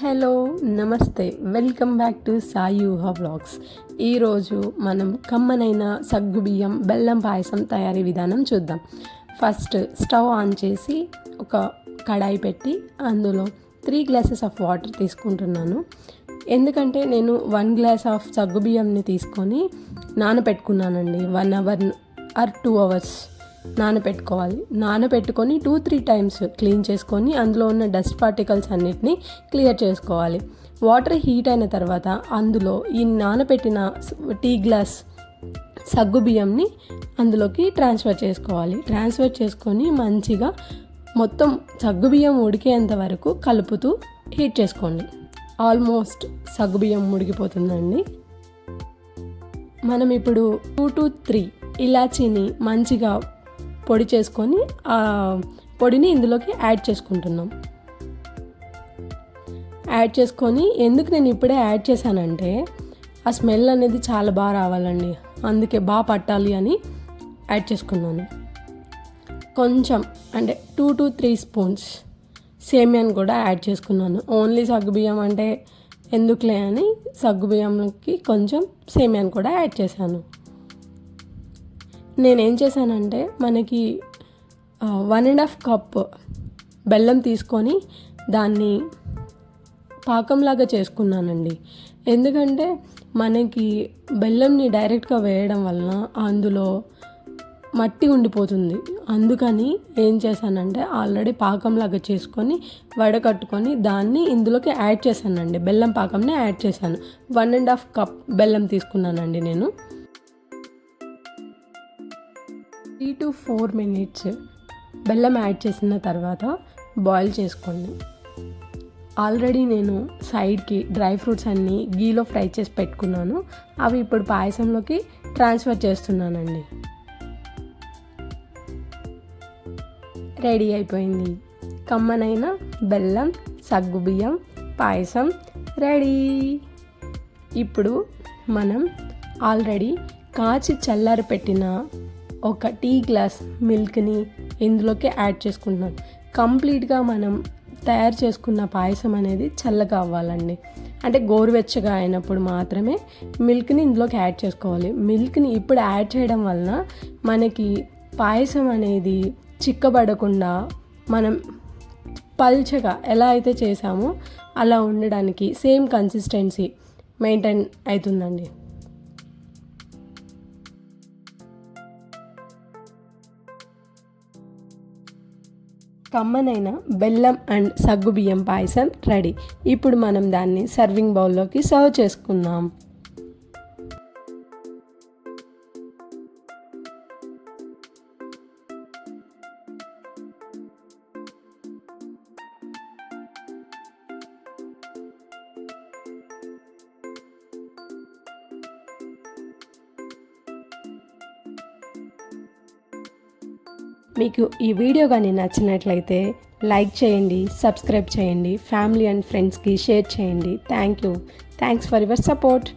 Hello నమస్తే. Welcome back to Sai ఊహా blogs. ఈరోజు మనం కమ్మనైన సగ్గుబియ్యం బెల్లం పాయసం తయారీ విధానం చూద్దాం. ఫస్ట్ స్టవ్ ఆన్ చేసి ఒక కడాయి పెట్టి అందులో త్రీ గ్లాసెస్ ఆఫ్ వాటర్ తీసుకుంటున్నాను. ఎందుకంటే నేను వన్ గ్లాస్ ఆఫ్ సగ్గుబియ్యంని తీసుకొని నానబెట్టుకున్నానండి. One hour or two hours నానబెట్టుకోవాలి. నానబెట్టుకొని టూ త్రీ టైమ్స్ క్లీన్ చేసుకొని అందులో ఉన్న డస్ట్ పార్టికల్స్ అన్నిటిని క్లియర్ చేసుకోవాలి. వాటర్ హీట్ అయిన తర్వాత అందులో ఈ నానబెట్టిన టీ గ్లాస్ సగ్గు బియ్యంని అందులోకి ట్రాన్స్ఫర్ చేసుకోవాలి. ట్రాన్స్ఫర్ చేసుకొని మంచిగా మొత్తం సగ్గుబియ్యం ఉడికేంత వరకు కలుపుతూ హీట్ చేసుకోండి. ఆల్మోస్ట్ సగ్గుబియ్యం ఉడికిపోతుందండి మనం ఇప్పుడు టూ టు త్రీ ఇలాచీని మంచిగా పొడి చేసుకొని ఆ పొడిని ఇందులోకి యాడ్ చేసుకుంటున్నాం. యాడ్ చేసుకొని ఎందుకు నేను ఇప్పుడే యాడ్ చేశానంటే ఆ స్మెల్ అనేది చాలా బాగా రావాలండి. అందుకే బాగా పట్టాలి అని యాడ్ చేసుకున్నాను. కొంచెం అంటే టూ టు త్రీ స్పూన్స్ సేమియాని కూడా యాడ్ చేసుకున్నాను. ఓన్లీ సగ్గుబియ్యం అంటే ఎందుకులే అని సగ్గుబియ్యంకి కొంచెం సేమియాని కూడా యాడ్ చేశాను. నేనేం చేశానంటే మనకి వన్ అండ్ హాఫ్ కప్ బెల్లం తీసుకొని దాన్ని పాకంలాగా చేసుకున్నానండి. ఎందుకంటే మనకి బెల్లంని డైరెక్ట్గా వేయడం వలన అందులో మట్టి ఉండిపోతుంది. అందుకని ఏం చేశానంటే ఆల్రెడీ పాకంలాగా చేసుకొని వడకట్టుకొని దాన్ని ఇందులోకి యాడ్ చేశానండి. బెల్లం పాకంని యాడ్ చేశాను. వన్ అండ్ హాఫ్ కప్ బెల్లం తీసుకున్నానండి నేను. త్రీ టు ఫోర్ మినిట్స్ బెల్లం యాడ్ చేసిన తర్వాత బాయిల్ చేసుకోండి. ఆల్రెడీ నేను సైడ్కి డ్రై ఫ్రూట్స్ అన్నీ గీలో ఫ్రై చేసి పెట్టుకున్నాను. అవి ఇప్పుడు పాయసంలోకి ట్రాన్స్ఫర్ చేస్తున్నానండి. రెడీ అయిపోయింది. కమ్మనైన బెల్లం సగ్గుబియ్యం పాయసం రెడీ. ఇప్పుడు మనం ఆల్రెడీ కాచి చల్లారి పెట్టిన ఒక టీ గ్లాస్ మిల్క్ని ఇందులోకి యాడ్ చేసుకుంటున్నాం. కంప్లీట్గా మనం తయారు చేసుకున్న పాయసం అనేది చల్లగా అవ్వాలండి. అంటే గోరువెచ్చగా అయినప్పుడు మాత్రమే మిల్క్ని ఇందులోకి యాడ్ చేసుకోవాలి. మిల్క్ని ఇప్పుడు యాడ్ చేయడం వలన మనకి పాయసం అనేది చిక్కబడకుండా మనం పల్చగా ఎలా అయితే చేసామో అలా ఉండడానికి సేమ్ కన్సిస్టెన్సీ మెయింటైన్ అవుతుందండి. కమ్మనైన బెల్లం అండ్ సగ్గుబియ్యం పాయసం రెడీ. ఇప్పుడు మనం దాన్ని సర్వింగ్ బౌల్లోకి సర్వ్ చేసుకుందాం. మీకు ఈ వీడియో కానీ నచ్చినట్లయితే లైక్ చేయండి సబ్స్క్రైబ్ చేయండి ఫ్యామిలీ అండ్ ఫ్రెండ్స్కి షేర్ చేయండి. Thank you. Thanks for your support.